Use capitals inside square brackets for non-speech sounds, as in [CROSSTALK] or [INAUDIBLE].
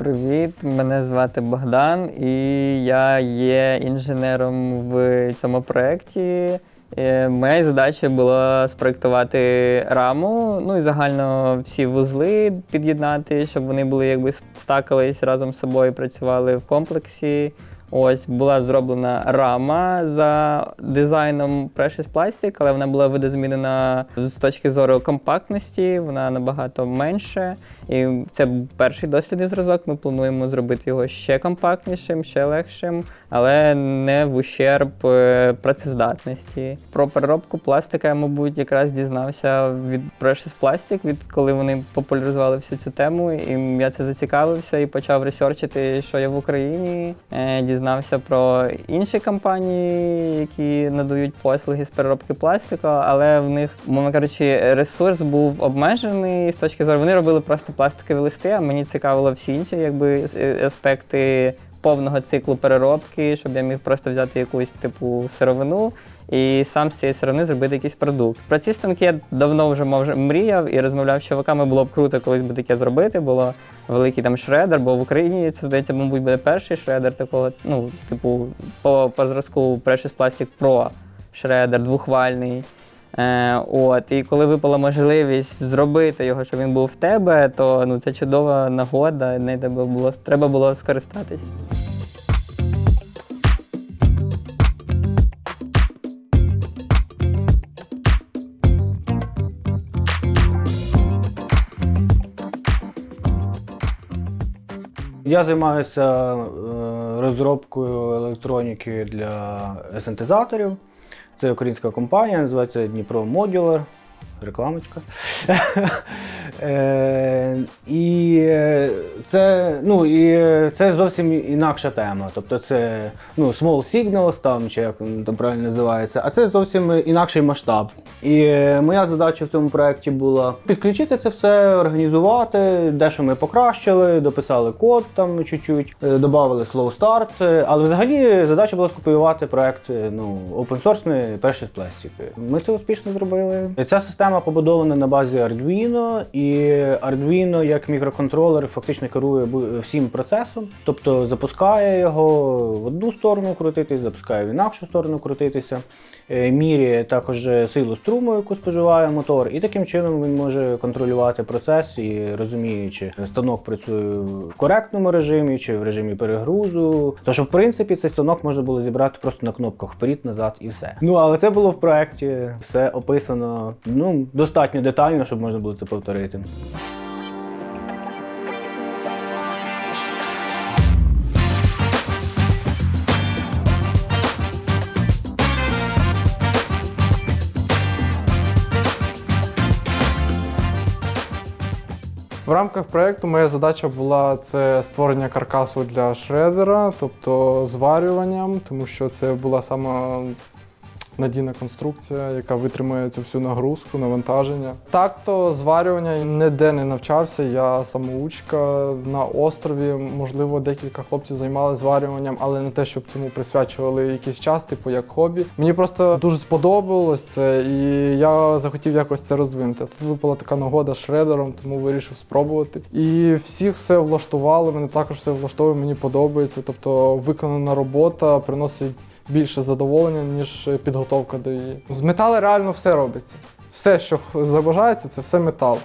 Привіт, мене звати Богдан, і я є інженером в цьому проєкті. Е, Моя задача була спроектувати раму, ну і загально всі вузли під'єднати, щоб вони були якби стакались разом з собою, працювали в комплексі. Ось була зроблена рама за дизайном Precious Plastic, але вона була видозмінена з точки зору компактності, вона набагато менше. І це перший дослідний зразок. Ми плануємо зробити його ще компактнішим, ще легшим, але не в ущерб е, працездатності. Про переробку пластика я, мабуть, якраз дізнався від Precious Plastic, від коли вони популяризували всю цю тему. І я це зацікавився і почав ресерчити, що є в Україні. Е, Дізнався про інші компанії, які надають послуги з переробки пластику, але в них, мовно кажучи, ресурс був обмежений з точки зору. Вони робили просто пластикові листи, а мені цікавило всі інші якби, с- аспекти повного циклу переробки, щоб я міг просто взяти якусь типу сировину і сам з цієї сировини зробити якийсь продукт. Про ці станки я давно вже мов- мріяв і розмовляв з чуваками. Було б круто колись би таке зробити. Було великий там шредер, бо в Україні це здається, мабуть, буде перший шредер такого, ну, типу, по, по зразку Precious Plastic Pro шредер двохвальний. Е, от, і коли випала можливість зробити його, щоб він був в тебе, то ну, це чудова нагода, не треба було, треба було скористатись. Я займаюся е, розробкою електроніки для синтезаторів. Це українська компанія, називається Дніпро Modular. Рекламочка. [LAUGHS] Е, І це, ну, і це зовсім інакша тема. Тобто це ну, small signals, там, чи як там правильно називається, а це зовсім інакший масштаб. І е, моя задача в цьому проєкті була підключити це все, організувати, дещо ми покращили, дописали код там чуть-чуть, е, додали slow start. Але взагалі задача була скопіювати проєкт ну, open source перший з пластики. Ми це успішно зробили. Ця система побудована на базі Arduino, і Arduino як мікроконтролер фактично керує всім процесом, тобто запускає його в одну сторону крутитись, запускає в інакшу сторону крутитися, е, міряє також силу струму, яку споживає мотор, і таким чином він може контролювати процес і розуміє, чи станок працює в коректному режимі, чи в режимі перегрузу. Тож, в принципі, цей станок можна було зібрати просто на кнопках вперед, назад і все. Ну але це було в проєкті, все описано ну достатньо детально, щоб можна було це повторити. В рамках проєкту моя задача була це створення каркасу для шредера, тобто зварюванням, тому що це була сама надійна конструкція, яка витримує цю всю нагрузку, навантаження. Так то зварювання ніде не навчався. Я самоучка на острові. Можливо, декілька хлопців займалися зварюванням, але не те, щоб цьому присвячували якийсь час, типу як хобі. Мені просто дуже сподобалось це, і я захотів якось це розвинути. Тут випала така нагода з шредером, тому вирішив спробувати. І всіх все влаштувало. Мене також все влаштовує, мені подобається. Тобто виконана робота приносить більше задоволення, ніж підготовка до її. З металу реально все робиться. Все, що забажається, це все метал.